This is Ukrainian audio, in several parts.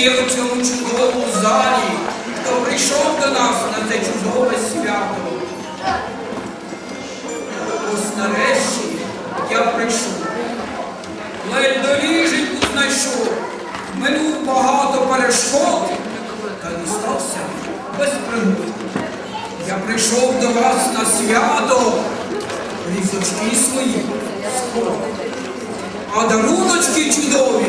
є у цьому чудовому залі, хто прийшов до нас на це чудове свято. Ось нарешті я прийшов. Ледь доріженьку знайшов, минув багато перешкод, та не стався без пригод. Я прийшов до вас на свято, різочки свої скоро. А даруночки чудові.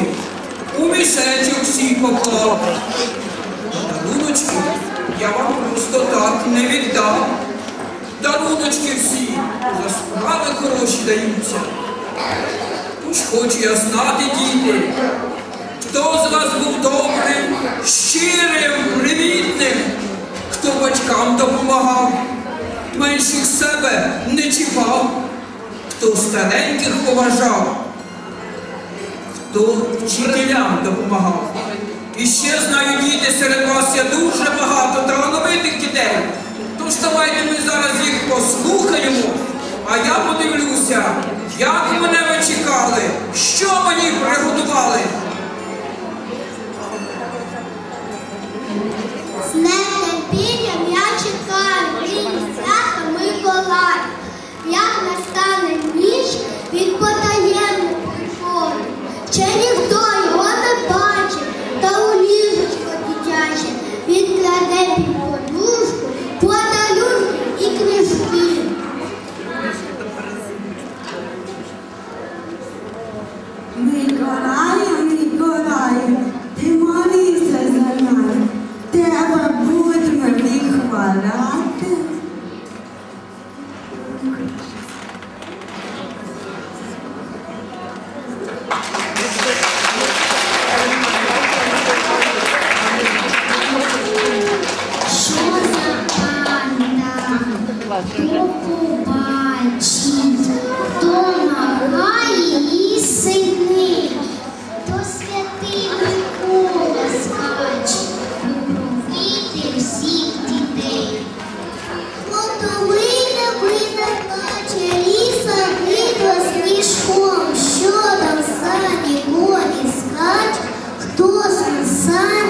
вчителям допомагав. І ще знаю діти, серед вас є дуже багато талановитих дітей. Тож давайте ми зараз їх послухаємо, а я подивлюся, як мене ви чекали, що мені приготували. З нетерпінням я чекаю, рівні свята як настане ніч від потаємних приходу. sign.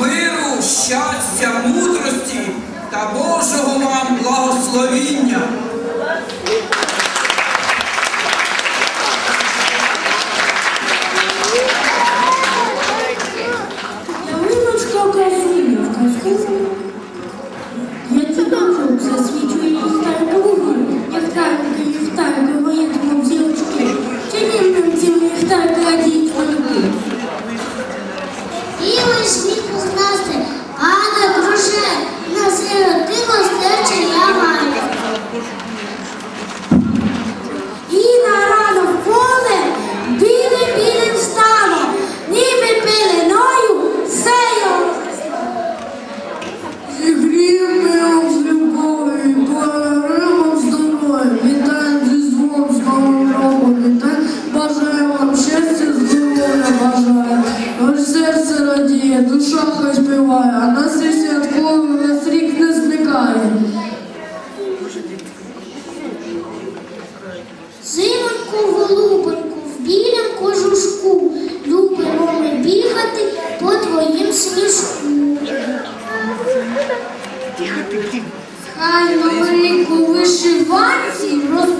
Миру, щастя, мудрості та Божого вам благословіння. Буває, а нас і святково весь рік не зникає. Зимоньку, голубоньку, в білім кожушку, любимо ми бігати по твоїм сніжку. Хай новий рік у вишиванці розбудить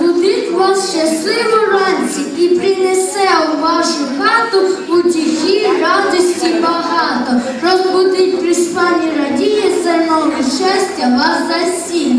вас щасливо ранці і принесе у вашу хату утіхи, радості багато. Розбудить при спані радіє, за нове щастя вас засіє.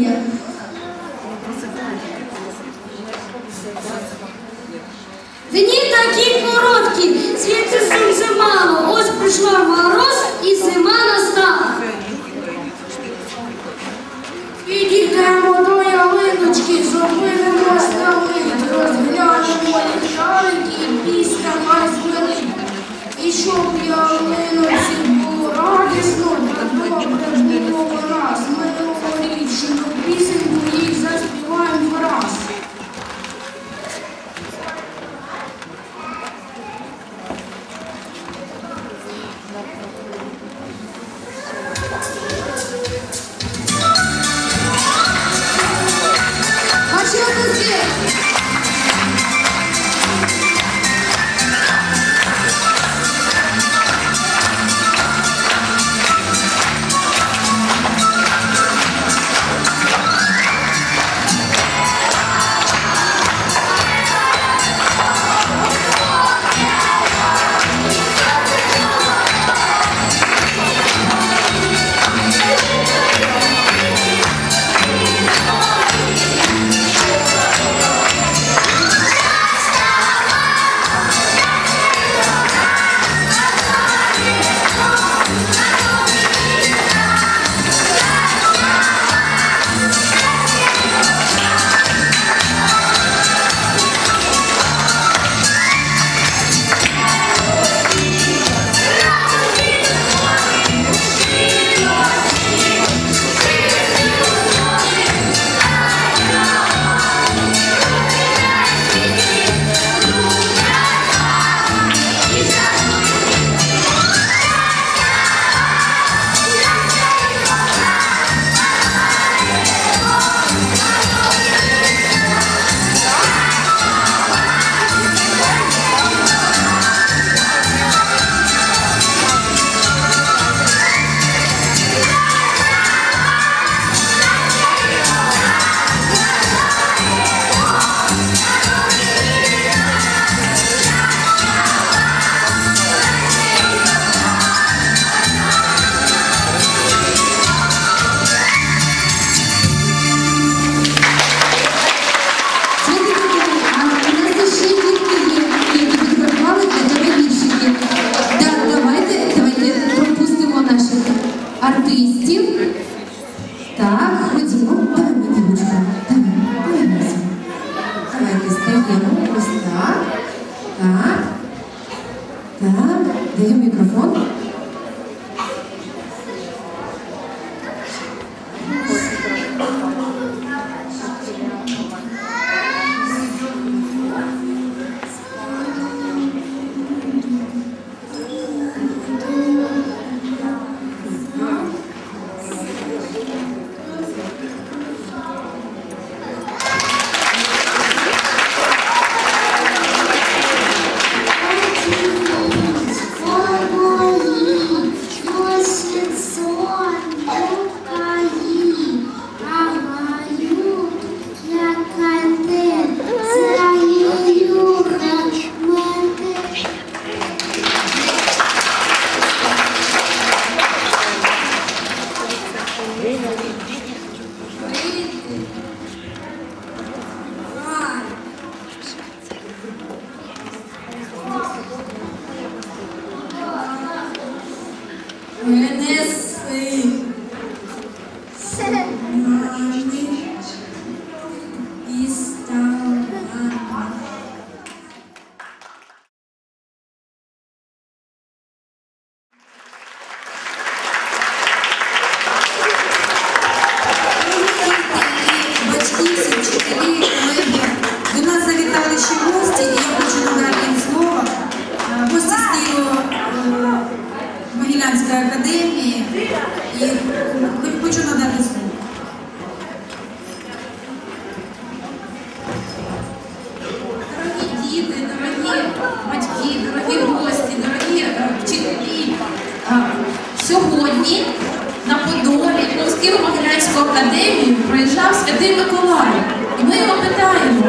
Академію проїжджав Святий Миколай. І ми його питаємо,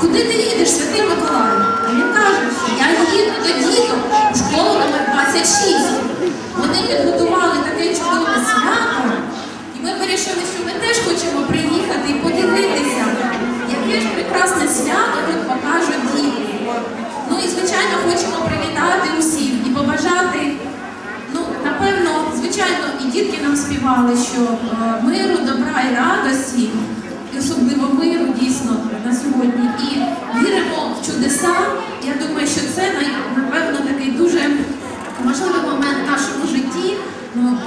куди ти їдеш, Святий Миколай? А він каже, що я їду до діток у школу номер 26. Вони підготували таке чудове свято. І ми вирішили, що ми теж хочемо приїхати і подивитися, яке ж прекрасне свято тут покажуть діти. Ну і звичайно хочемо привітати усіх і побажати. Ну, напевно, звичайно, і дітки нам що е, миру, добра і радості, і особливо миру дійсно на сьогодні. І віримо в чудеса. Я думаю, що це напевно такий дуже важливий момент в нашому житті, ну,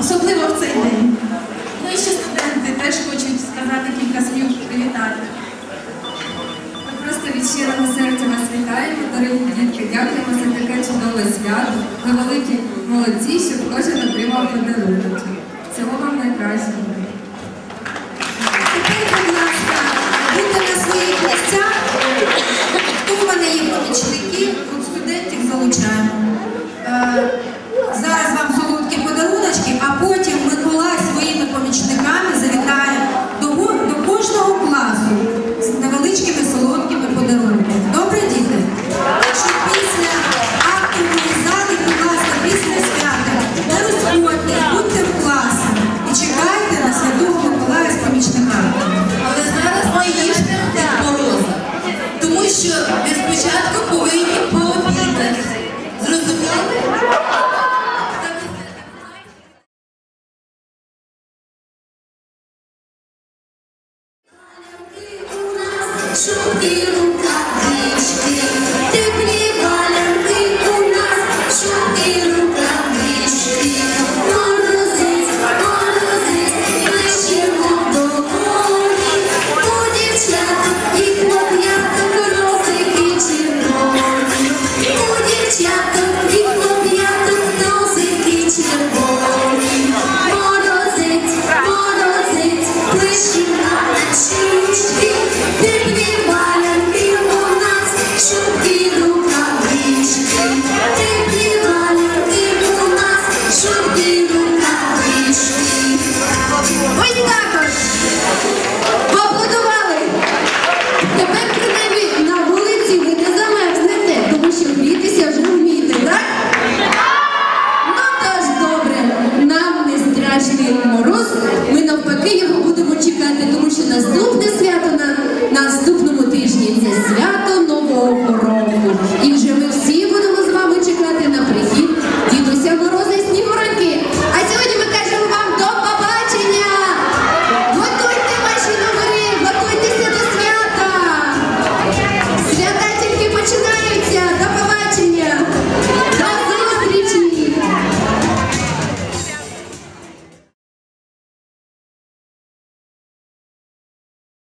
особливо в цей день. Ну і ще студенти теж хочуть сказати кілька слів привітати. Ми просто від щирого серця вас вітаємо, дорогі дітки. Дякуємо за таке чудове свято. Ви великі молодці, щоб кожен отримав подарунок. Christ ciò di Luca